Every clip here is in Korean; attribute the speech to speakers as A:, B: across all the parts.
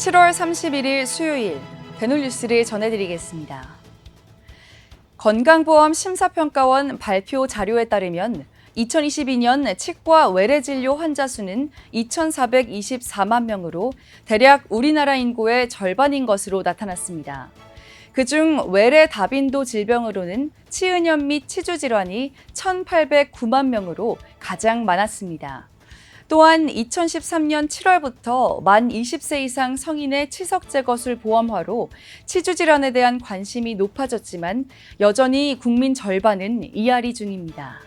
A: 7월 31일 수요일 대놀뉴스를 전해드리겠습니다. 건강보험 심사평가원 발표 자료에 따르면 2022년 치과 외래 진료 환자 수는 2,424만 명으로 대략 우리나라 인구의 절반인 것으로 나타났습니다. 그중 외래 다빈도 질병으로는 치은염 및 치주 질환이 1,809만 명으로 가장 많았습니다. 또한 2013년 7월부터 만 20세 이상 성인의 치석 제거술 보험화로 치주 질환에 대한 관심이 높아졌지만 여전히 국민 절반은 이하리 중입니다.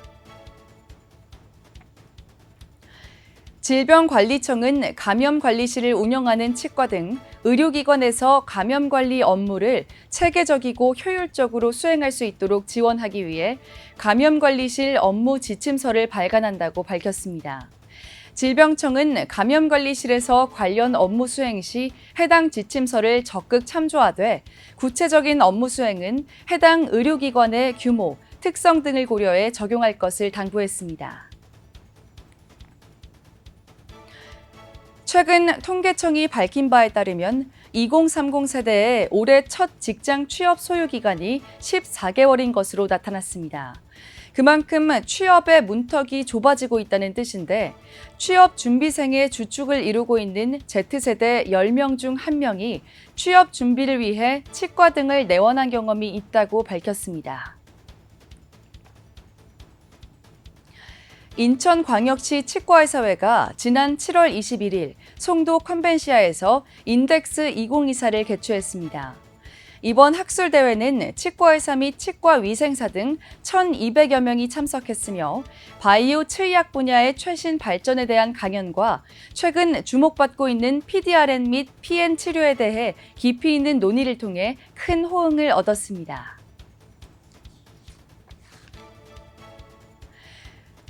A: 질병관리청은 감염관리실을 운영하는 치과 등 의료기관에서 감염관리 업무를 체계적이고 효율적으로 수행할 수 있도록 지원하기 위해 감염관리실 업무 지침서를 발간한다고 밝혔습니다. 질병청은 감염관리실에서 관련 업무 수행 시 해당 지침서를 적극 참조하되 구체적인 업무 수행은 해당 의료기관의 규모, 특성 등을 고려해 적용할 것을 당부했습니다. 최근 통계청이 밝힌 바에 따르면 2030 세대의 올해 첫 직장 취업 소요 기간이 14개월인 것으로 나타났습니다. 그만큼 취업의 문턱이 좁아지고 있다는 뜻인데 취업 준비생의 주축을 이루고 있는 Z세대 10명 중 1명이 취업 준비를 위해 치과 등을 내원한 경험이 있다고 밝혔습니다. 인천광역시 치과의사회가 지난 7월 21일 송도 컨벤시아에서 인덱스 2024를 개최했습니다. 이번 학술 대회는 치과 의사 및 치과 위생사 등 1,200여 명이 참석했으며 바이오 치의학 분야의 최신 발전에 대한 강연과 최근 주목받고 있는 PDRN 및 PN 치료에 대해 깊이 있는 논의를 통해 큰 호응을 얻었습니다.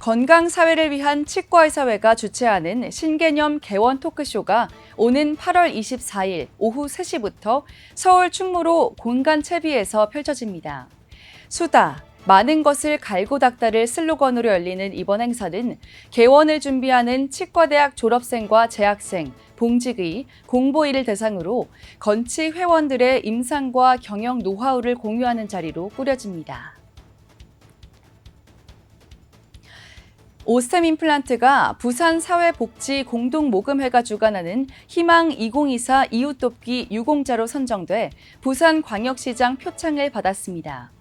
A: 건강 사회를 위한 치과의 사회가 주최하는 신개념 개원 토크쇼가 오는 8월 24일 오후 3시부터 서울 충무로 공간 채비에서 펼쳐집니다. 수다, 많은 것을 갈고 닦다를 슬로건으로 열리는 이번 행사는 개원을 준비하는 치과대학 졸업생과 재학생, 봉직의, 공보일을 대상으로 건치 회원들의 임상과 경영 노하우를 공유하는 자리로 꾸려집니다. 오스템 임플란트가 부산 사회복지 공동모금회가 주관하는 희망 2024 이웃돕기 유공자로 선정돼 부산광역시장 표창을 받았습니다.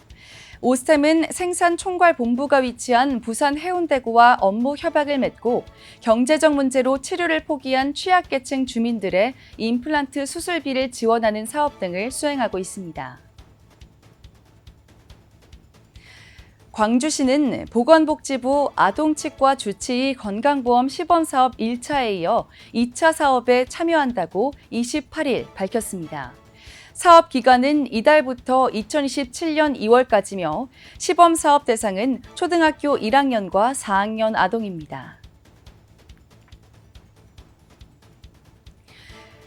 A: 오스템은 생산 총괄 본부가 위치한 부산 해운대구와 업무 협약을 맺고 경제적 문제로 치료를 포기한 취약계층 주민들의 임플란트 수술비를 지원하는 사업 등을 수행하고 있습니다. 광주시는 보건복지부 아동치과 주치의 건강보험 시범사업 1차에 이어 2차 사업에 참여한다고 28일 밝혔습니다. 사업 기간은 이달부터 2027년 2월까지며 시범 사업 대상은 초등학교 1학년과 4학년 아동입니다.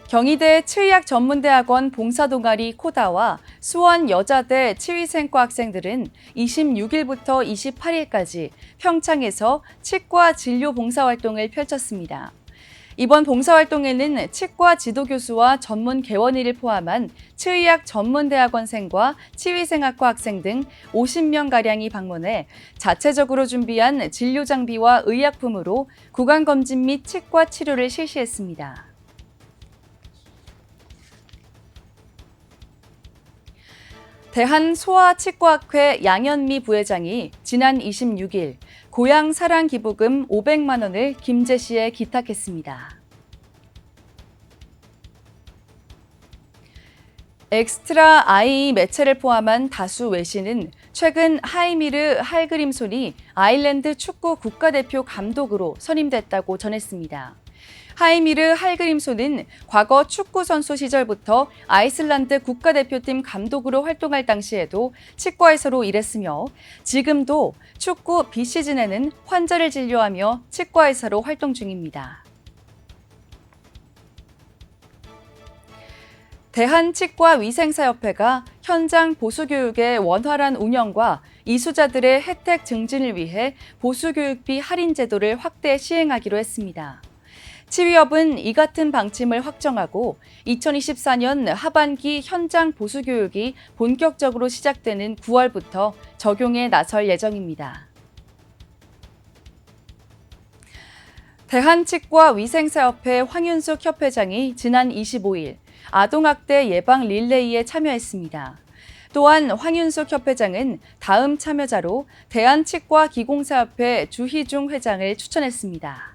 A: 경희대 치의학 전문대학원 봉사동아리 코다와 수원 여자대 치위생과 학생들은 26일부터 28일까지 평창에서 치과 진료 봉사활동을 펼쳤습니다. 이번 봉사활동에는 치과 지도교수와 전문 개원의를 포함한 치의학 전문대학원생과 치위생학과 학생 등 50명가량이 방문해 자체적으로 준비한 진료 장비와 의약품으로 구강검진 및 치과 치료를 실시했습니다. 대한소아치과학회 양현미 부회장이 지난 26일 고향 사랑 기부금 500만 원을 김재 씨에 기탁했습니다. 엑스트라 아이 매체를 포함한 다수 외신은 최근 하이미르 할그림손이 아일랜드 축구 국가대표 감독으로 선임됐다고 전했습니다. 하이미르 할그림소는 과거 축구 선수 시절부터 아이슬란드 국가대표팀 감독으로 활동할 당시에도 치과에서로 일했으며 지금도 축구 비시즌에는 환자를 진료하며 치과의사로 활동 중입니다. 대한치과위생사협회가 현장 보수교육의 원활한 운영과 이수자들의 혜택 증진을 위해 보수교육비 할인 제도를 확대 시행하기로 했습니다. 치위업은 이 같은 방침을 확정하고 2024년 하반기 현장 보수 교육이 본격적으로 시작되는 9월부터 적용에 나설 예정입니다. 대한치과 위생사협회 황윤숙 협회장이 지난 25일 아동학대 예방 릴레이에 참여했습니다. 또한 황윤숙 협회장은 다음 참여자로 대한치과기공사협회 주희중 회장을 추천했습니다.